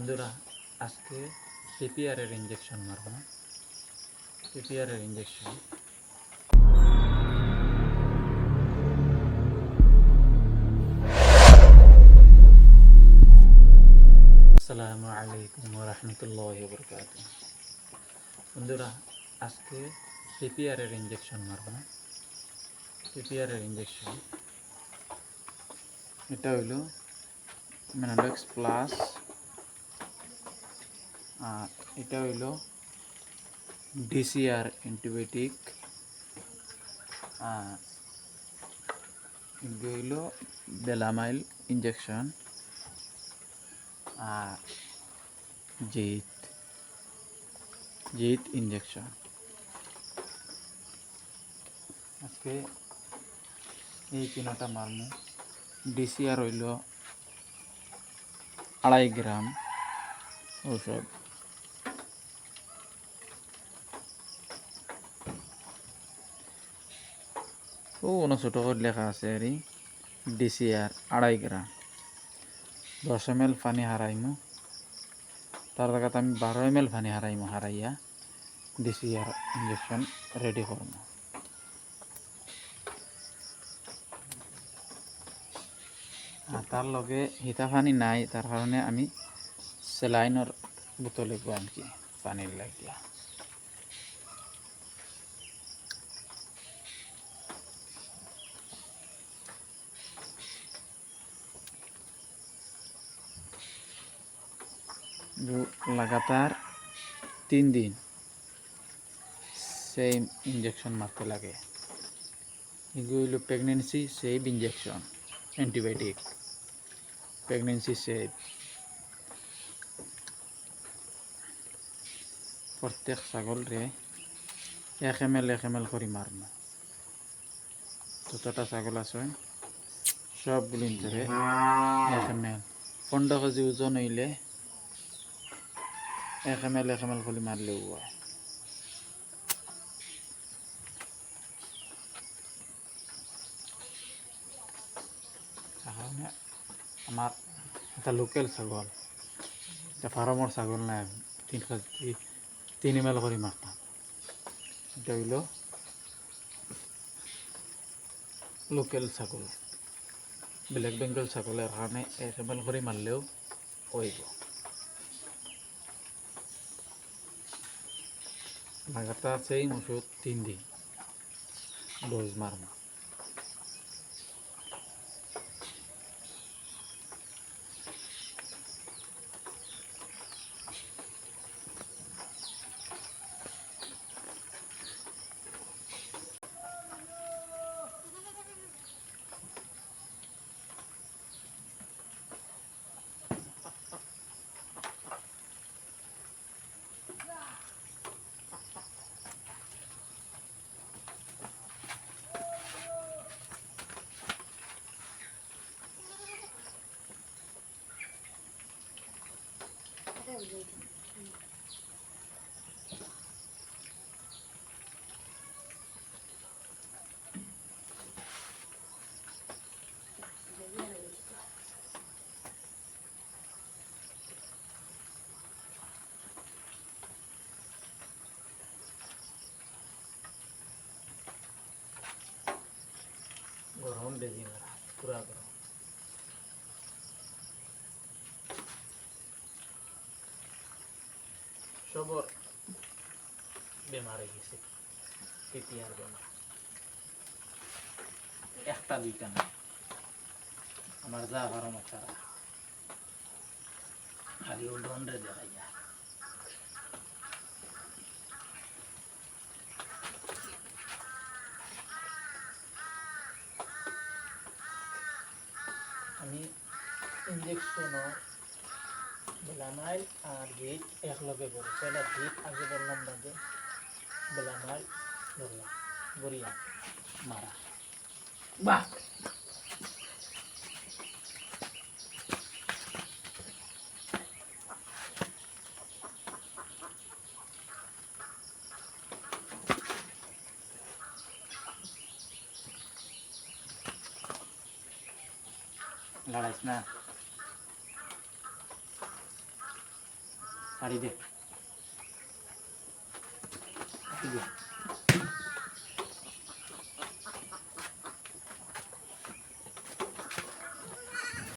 বন্ধুরা, আজকে পিপিআরের ইঞ্জেকশন মারব পিপিআরের ইঞ্জেকশন আসসালামু আলাইকুম রহমতুল্লাহ বরকাত বন্ধুরা, আজকে পিপিআরের ইঞ্জেকশন মারব পিপিআরের ইঞ্জেকশন এটা হইল মেনাডক্স প্লাস আর এটা হইল ডিসিআর অ্যান্টিবায়োটিক আর হইল বেলামাইল ইঞ্জেকশন আর জিত জিত ইঞ্জেকশন আজকে এই তিনটা মারমু। ডিসিআর হইল আড়াই গ্রাম ঔষধ। ও ছোটো করে লেখা আছে আর ডিসিআর আড়াই গ্রাম। দশ এম এল পানি হারাইমু। তার জায়গাতে আমি বারো এম এল পানি হারাইমু, হারাইয়া ডিসিআর ইঞ্জেকশন রেডি করব আর তার লগে হিতা পানি নাই, তার কারণে আমি সেলাইনের বোতলে আনকি পানির লাগিয়া লাগাতার তিন দিন সেম ইঞ্জেকশন মারতে লাগে। এগুলো হলো pregnancy save injection antibiotic pregnancy save প্রত্যেক ছাগলরে এক এম এল, এক এম এল করে মারবো যতটা ছাগল আছে সবগুলির ধরে এক এম এল। পনেরো কেজি ওজন হইলে এক এম এল এক এম এল করে মারলেও আমার এটা লোকেল ছাগল। এটা ফার্মর ছাগল নাই, তিন কেজি তিন এম এল করে মারতাম এটা লোকেল ছাগল। ব্ল্যাক বেঙ্গল ছাগলের কারণে এক এম এল করে মারলেও হইব লাগাতার সেই ওষুধ তিন দিন ডোজ মারবো গরম বেজি মারা পুরা সবর বেমার গেছে পিপিআর বেমার একটা দুইটা না আমার যা গরম তারা। খালি রে দেখাই যায় আমি ইঞ্জেকশনও বেলামাইল আর গিট একলগে করি সেটা গিট আগে বললাম না যে বেলামাইল বললাম বরিয়া মারা। বাহ! লড়াইস না। পাড়ি দে পাড়ি দে